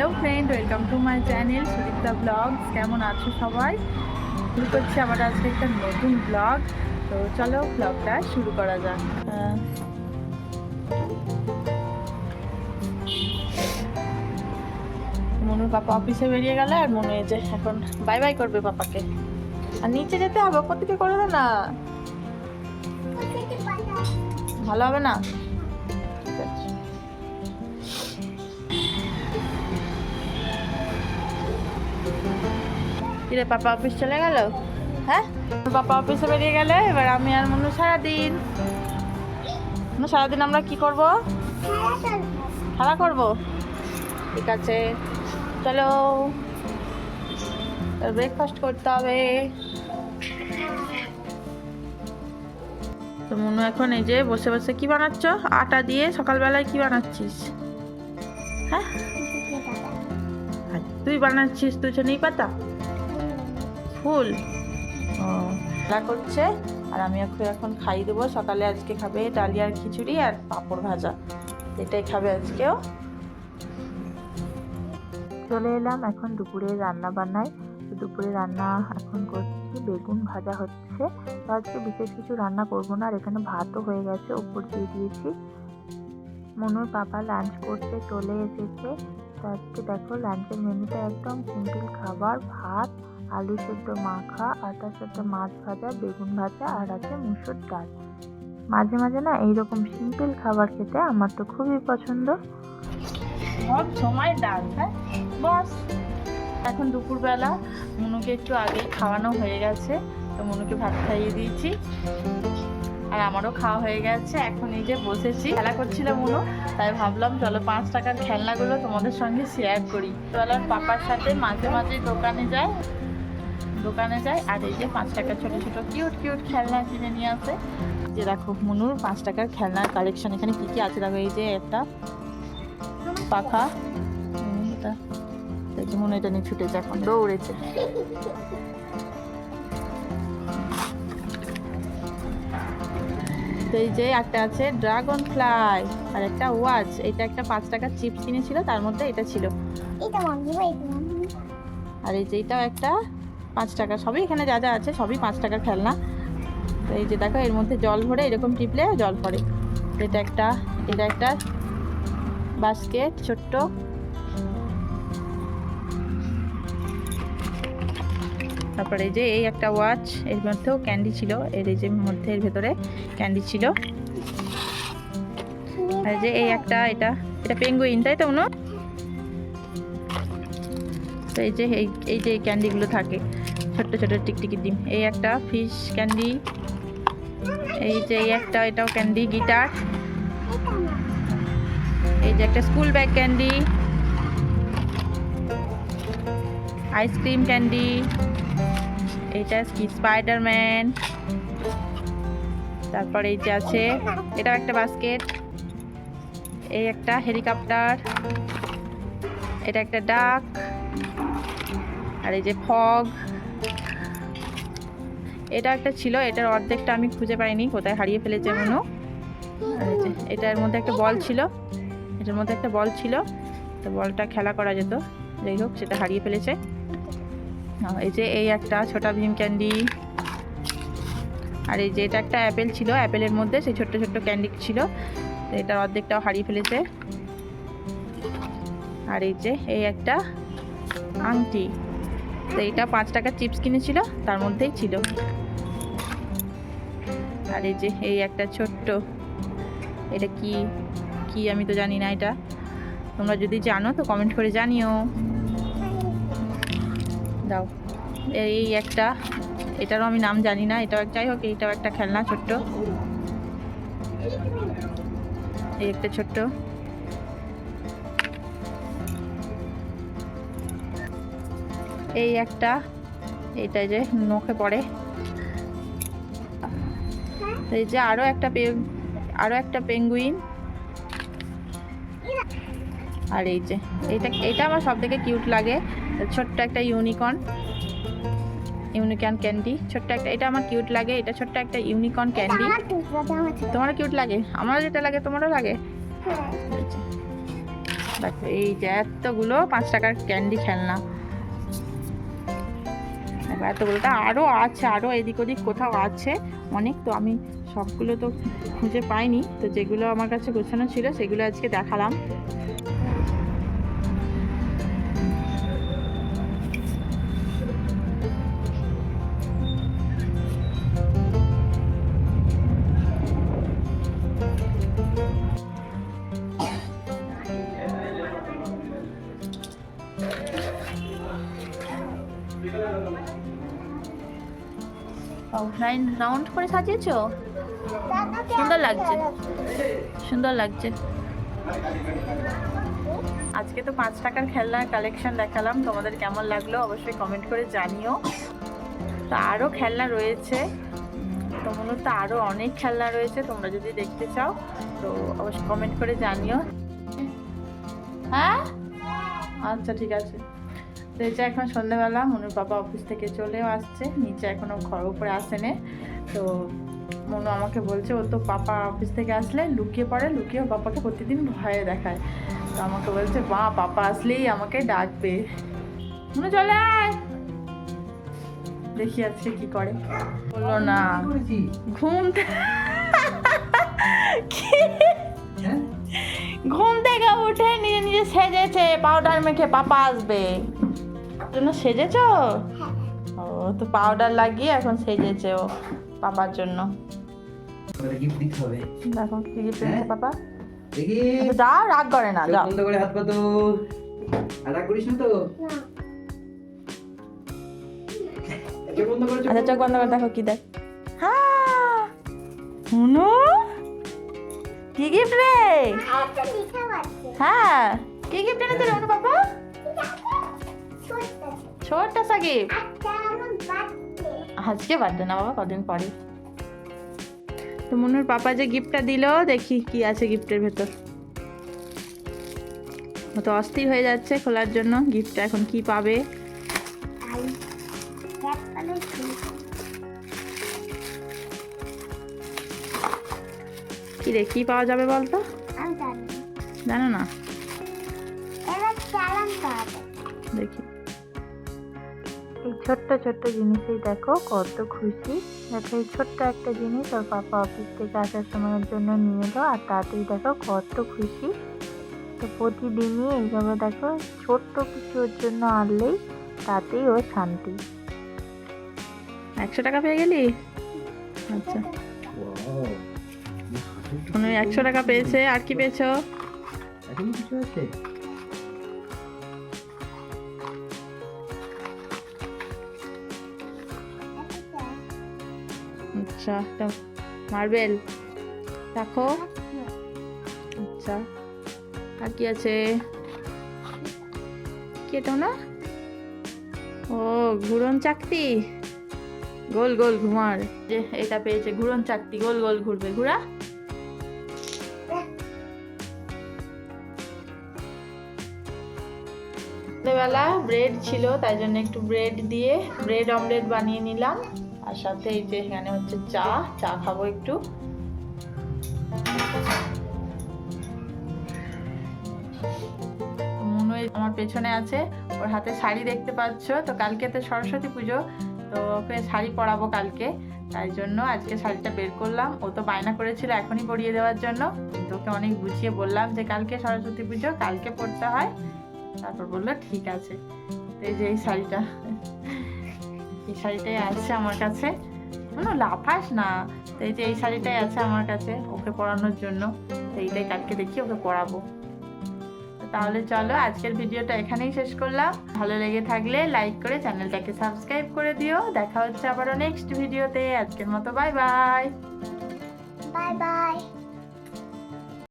Hello friend, welcome to my channel Sudipta vlogs. কেমন আছো সবাই? শুরু করছি আবার আজকে একটা নতুন ব্লগ। তো চলো ব্লগটা শুরু করা যাক। মনুর পাপা অফিসে বেরিয়ে গেল আর মনে যে এখন বাই বাই করবে পাপাকে। আর নিচে যেতে হবে, ওপর থেকে করে না। ভালো হবে না? কিরে, পাপা অফিস চলে গেল? হ্যাঁ? পাপা অফিসে বেরিয়ে গেলে, এবার আমি আর মনু সারাদিন। মনু, সারাদিন আমরা কি করব? খেলা করব। ঠিক আছে। চলো। ব্রেকফাস্ট করতে হবে। তো মনু, এখন এই যে বসে বসে কি বানাচ্ছ? আটা দিয়ে সকালবেলায় কি বানাচ্ছিস? হ্যাঁ? তুই বানাচ্ছিস, তুই নেই পাতা? ফুল? খেলা করছে। আর আমি এখন এখন খাই দেবো। সকালে আজকে খাবে ডালিয়ার খিচুড়ি আর পাঁপড় ভাজা। এটাই খাবে আজকেও। চলে এলাম এখন দুপুরে রান্না বান্নায়। দুপুরে রান্না এখন করছি। বেগুন ভাজা হচ্ছে। আজকে বিশেষ কিছু রান্না করব না। আর এখানে ভাতও হয়ে গেছে। উপর দিয়ে দিয়েছি। মনুর পাপা লাঞ্চ করতে চলে এসেছে। তো আজকে দেখো লাঞ্চের মেনুটা একদম সিম্পল খাবার, ভাত আলু সেদ্ধ মাখা তার সাথে মাছ ভাজা, বেগুন ভাজা আর আছে মুসুর ডাল। মাঝে মাঝে না এইরকম সিম্পল খাবার খেতে আমার তো খুবই পছন্দ। সব সময় ডাল হ্যাঁ? বস। এখন দুপুরবেলা, মনুকে একটু আগেই খাওয়ানো হয়ে গেছে, তো মনুকে ভাত খাইয়ে দিয়েছি। আর আমারও খাওয়া হয়ে গেছে, এখন এই যে বসেছি। খেলা করছিল মনু, তাই ভাবলাম চলো পাঁচ টাকার খেলনাগুলো তোমাদের সঙ্গে শেয়ার করি। বেলার পাপার সাথে মাঝে মাঝে দোকানে যায়। দোকানে যায় আর এই যে পাঁচ টাকার ছোট ছোট কিউট কিউট খেলনা কিনে নিয়ে আসে। যে দেখো মনুর পাঁচ টাকার খেলনার কালেকশন এখানে কি কি আছে? দেখো এই যে একটা পাখা যে মনে এটা নিয়ে ছুটেছে এখন দৌড়েছে। তো এই যে একটা আছে ড্রাগন ফ্লাই আর একটা ওয়াচ এটা একটা পাঁচ টাকার চিপস কিনেছিল তার মধ্যে এটা ছিল। আর এই যে এটাও একটা পাঁচ টাকা, সবই এখানে যা যা আছে, সবই পাঁচ টাকার খেলনা। তো এই যে দেখো, এর মধ্যে জল ভরে এরকম টিপলে জল পড়ে। এটা একটা এটা একটা বাস্কেট ছোট্ট। তারপরে এই যে এই একটা ওয়াচ এর মধ্যেও ক্যান্ডি ছিল। এর এই যে মধ্যে, এর ভেতরে ক্যান্ডি ছিল। আর যে এই একটা, এটা এটা পেঙ্গুইন তাই তো উনো তো এই যে এই এই যে এই ক্যান্ডিগুলো থাকে। ছোট্ট ছোট টিকটিকি ডিম। এই একটা ফিশ ক্যান্ডি এই যে এই একটা, এটাও ক্যান্ডি গিটার এই যে একটা school bag candy ice cream candy এইটা কি স্পাইডারম্যান তারপর এই যে আছে, এটাও একটা বাস্কেট এই একটা হেলিকপ্টার এটা একটা ডাক আর এই যে ফগ এটা একটা ছিল, এটার অর্ধেকটা আমি খুঁজে পাইনি, কোথায় হারিয়ে ফেলেছে মনো। এটার মধ্যে একটা বল ছিল, এটার মধ্যে একটা বল ছিল, তো বলটা খেলা করা যেত। যাই হোক, সেটা হারিয়ে ফেলেছে। এই যে এই একটা ছোটা ভীম ক্যান্ডি। আর এই যে এটা একটা অ্যাপেল ছিল, অ্যাপেলের মধ্যে সেই ছোট্ট ছোট্ট ক্যান্ডি ছিল, তো এটার অর্ধেকটাও হারিয়ে ফেলেছে। আর এই যে, এই একটা আংটি। তো এটা পাঁচ টাকার চিপস কিনেছিল, তার মধ্যেই ছিল। আর এই যে, এই একটা ছোট্ট, এটা কি কি আমি তো জানি না এটা। তোমরা যদি জানো তো কমেন্ট করে জানিও। দাও, এই একটা, এটারও আমি নাম জানি না, এটাও যাই হোক, এইটাও একটা খেলনা ছোট্ট। এই একটা ছোট্ট। এই একটা এইটা যে নখে পড়ে। এই যে আরও একটা পে- আরও একটা পেঙ্গুইন। আর এই যে এটা এটা আমার সব থেকে কিউট লাগে। ছোট্ট একটা ইউনিকর্ন ইউনিকর্ন ক্যান্ডি। ছোট্ট একটা এটা আমার কিউট লাগে এটা ছোট্ট একটা ইউনিকর্ন ক্যান্ডি। আমার আমার তোমারও কিউট লাগে? আমারও যেটা লাগে তোমারও লাগে? হ্যাঁ। দেখো এই যে এতগুলো পাঁচ টাকার ক্যান্ডি খেলনা। দেখো এতগুলোটা আরও আছে, আরও এদিক ওদিক কোথাও আছে অনেক, তো আমি সবগুলো তো খুঁজে পাইনি। তো যেগুলো আমার কাছে গোছানো ছিল সেগুলো আজকে দেখালাম। লাইন রাউন্ড করে সাজিয়েছো? সুন্দর লাগছে। সুন্দর লাগছে। আজকে তো পাঁচ টাকার খেলনার কালেকশন দেখালাম। তোমাদের কেমন লাগল অবশ্যই কমেন্ট করে জানিও। তো আরও খেলনা রয়েছে। তো মূলত আরও অনেক খেলনা রয়েছে তোমরা যদি দেখতে চাও তো অবশ্যই কমেন্ট করে জানিও। হ্যাঁ? আচ্ছা ঠিক আছে। তো যে এখন সন্ধ্যেবেলা মনুর বাবা অফিস থেকে চলেও আসছে। নিচে এখনও ঘর উপরে আসেনে। তো মনু আমাকে বলছে ও তো পাপা অফিস থেকে আসলে লুকিয়ে পড়ে লুকিয়ে পাপাকে প্রতিদিন ভয়ে দেখায়। তো আমাকে বলছে মা পাপা আসলেই আমাকে ডাকবে। মনু চলে আয়। দেখি আজকে কি করে। বলল না ঘুম থে- ঘুম থেকে উঠে নিজে নিজে সেজেছে পাউডার মেখে পাপা আসবে। জন্য সেজেছো? ও তো পাউডার লাগিয়ে এখন সেজেছে ও পাপার জন্য। গিফট দেখো কি গিফট এনেছে পাপা। দেখি। আচ্ছা, রাগ করে না বন্ধ করে হাত পাতো আর রাগ করিস না তো? আচ্ছা চোখ বন্ধ করে। দেখো কি দেখ। হ্যাঁ। হুনু কি গিফট রে? হ্যাঁ কি গিফট এনেছে রে অনু পাপা? ছোট্ট ছোট্ট সা গিফট একটা আমার বার্থডে আজকে বার্থডে না বাবা কদিন পরে। তো মনুর পাপা যে গিফটটা দিল দেখি কি আছে গিফটের ভেতর। ও তো অস্থির হয়ে যাচ্ছে খোলার জন্য গিফটটা এখন কি পাবে? কি রে কি পাওয়া যাবে বলতো? আমি জানো। না? দেখি। ছোট্ট ছোট্ট জিনিসেই দেখো কত খুশি। দেখো এই ছোট্ট একটা জিনিস ওর পাপা অফিস থেকে আসার সময়ের জন্য নিয়ে এলো আর তাতেই দেখো কত খুশি। তো প্রতিদিনই এইভাবে দেখো ছোট্ট কিছু ওর জন্য আনলেই তাতেই ওর শান্তি। একশো টাকা পেয়ে গেলি? আচ্ছা। একশো টাকা পেয়েছে আর কি পেয়েছ? এখন কিছু আছে? আচ্ছা মার্বেল দেখো আচ্ছা আর কি আছে? কি এটা না ও, ঘুরন চাকতি। গোল গোল ঘুমার। যে এটা পেয়েছে, ঘুরন চাকতি, গোল গোল ঘুরবে। ঘুরা। বেলা ব্রেড ছিল, তাই জন্য একটু ব্রেড দিয়ে, ব্রেড অমলেট বানিয়ে নিলাম। আর সাথে এই যে এখানে হচ্ছে চা চা খাব একটু। আমার পেছনে আছে, ওর হাতে শাড়ি দেখতে পাচ্ছ। তো কালকে তো সরস্বতী পুজো, তো ওকে শাড়ি পরাবো কালকে। তাই জন্য আজকে শাড়িটা বের করলাম। ও তো বায়না করেছিল এখনই পরিয়ে দেওয়ার জন্য। কিন্তু ওকে অনেক বুঝিয়ে বললাম যে কালকে সরস্বতী পুজো, কালকে পরতে হয়। তারপর বলল, ঠিক আছে। এই যে এই শাড়িটা। এই শাড়িটাই আছে আমার কাছে। কোনো লাফাস না। তো এই যে এই শাড়িটাই আছে আমার কাছে ওকে পরানোর জন্য। তো এইটাই কালকে দেখি ওকে পরাবো। তাহলে চলো আজকের ভিডিওটা এখানেই শেষ করলাম। ভালো লেগে থাকলে লাইক করে চ্যানেলটাকে সাবস্ক্রাইব করে দিও। দেখা হচ্ছে আবারও নেক্সট ভিডিওতে আজকের মতো বাই বাই বাই বাই